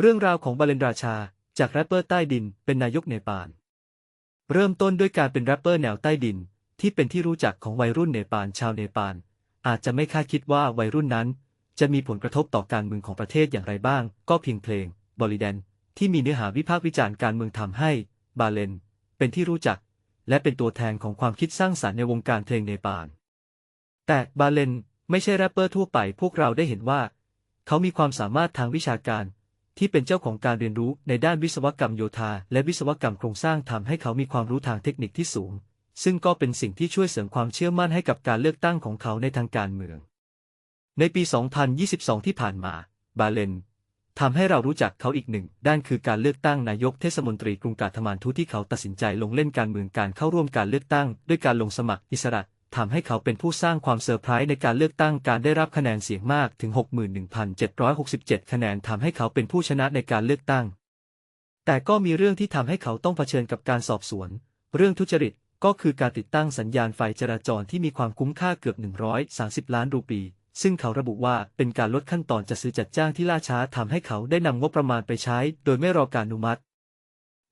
เรื่องราวของบาเลนราชา จากแรปเปอร์ใต้ดินเป็นนายกเนปาล เริ่มต้นด้วยการเป็นแรปเปอร์แนวใต้ดิน ที่เป็นที่รู้จักของวัยรุ่นเนปาลชาวเนปาล อาจจะไม่คาดคิดว่าวัยรุ่นนั้น จะมีผลกระทบต่อการเมืองของประเทศอย่างไรบ้าง ก็เพียงเพลงบอลิแดนที่มีเนื้อหาวิพากษ์วิจารณ์การเมืองทำให้ บาเลน เป็นที่รู้จัก และเป็นตัวแทนของความคิดสร้างสรรค์ในวงการเพลงเนปาล แต่บาเลนไม่ใช่แรปเปอร์ทั่วไปพวกเราได้เห็นว่า เขามีความสามารถทางวิชาการ ที่เป็นเจ้าของการเรียนรู้ในด้านวิศวกรรมโยธา และวิศวกรรมโครงสร้างทำให้เขามีความรู้ทางเทคนิคที่สูง ซึ่งก็เป็นสิ่งที่ช่วยเสริมความเชื่อมั่นให้กับการเลือกตั้งของเขาในทางการเมือง ในปี 2022 ที่ผ่านมา บาเลนทำให้เรารู้จักเขาอีกหนึ่ง ด้านคือการเลือกตั้งนายกเทศมนตรีกรุงกาฐมาณทุที่เขาตัดสินใจลงเล่นการเมืองการเข้าร่วมการเลือกตั้ง ด้วยการลงสมัครอิสระ ทำให้เขาเป็นผู้สร้างความเซอร์ไพรส์ในการเลือกตั้งการได้รับคะแนนเสียงมากถึง 61,767 คะแนนทำให้เขาเป็นผู้ชนะในการเลือกตั้ง แต่ก็มีเรื่องที่ทำให้เขาต้องเผชิญกับการสอบสวน เรื่องทุจริตก็คือการติดตั้งสัญญาณไฟจราจรที่มีความคุ้มค่าเกือบ 130 ล้านรูปี ซึ่งเขาระบุว่าเป็นการลดขั้นตอนจัดซื้อจัดจ้างที่ล่าช้าทำให้เขาได้นำงบประมาณไปใช้ โดยไม่รอการอนุมัติ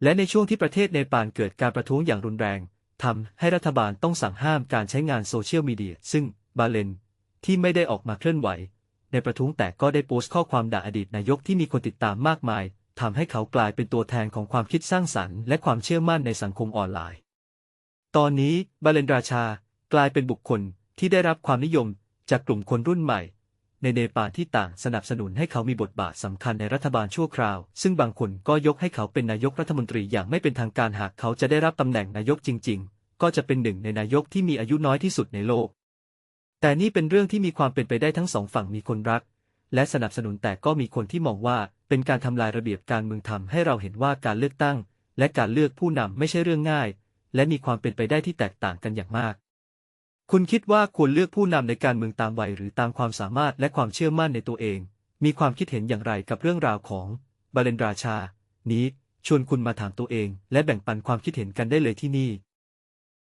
และในช่วงที่ประเทศเนปาลเกิดการประท้วงอย่างรุนแรง ทำให้รัฐบาลต้องสั่งห้ามการใช้งานโซเชียลมีเดีย ซึ่งบาเลนที่ไม่ได้ออกมาเคลื่อนไหว ในประท้วงแต่ก็ได้โพสต์ข้อความด่าอดีตนายกที่มีคนติดตามมากมายทำให้เขากลายเป็นตัวแทนของความคิดสร้างสรรค์และความเชื่อมั่นในสังคมออนไลน์ ตอนนี้บาเลนราชากลายเป็นบุคคลที่ได้รับความนิยมจากกลุ่มคนรุ่นใหม่ ในเนปาลที่ต่างสนับสนุนให้เขามีบทบาทสำคัญในรัฐบาลชั่วคราว ซึ่งบางคนก็ยกให้เขาเป็นนายกรัฐมนตรีอย่างไม่เป็นทางการหากเขาจะได้รับตำแหน่งนายกจริง ๆ ก็จะเป็นหนึ่งในนายกที่มีอายุน้อยที่สุดในโลก แต่นี่เป็นเรื่องที่มีความเป็นไปได้ทั้งสองฝั่งมีคนรัก และสนับสนุนแต่ก็มีคนที่มองว่าเป็นการทำลายระเบียบการเมืองทำให้เราเห็นว่าการเลือกตั้ง และการเลือกผู้นำไม่ใช่เรื่องง่าย และมีความเป็นไปได้ที่แตกต่างกันอย่างมาก คุณคิดว่าควรเลือกผู้นำในการเมืองตามวัยหรือตามความสามารถและความเชื่อมั่นในตัวเอง มีความคิดเห็นอย่างไรกับเรื่องราวของบาเลนราชา นี้ ชวนคุณมาถามตัวเอง และแบ่งปันความคิดเห็นกันได้เลยที่นี่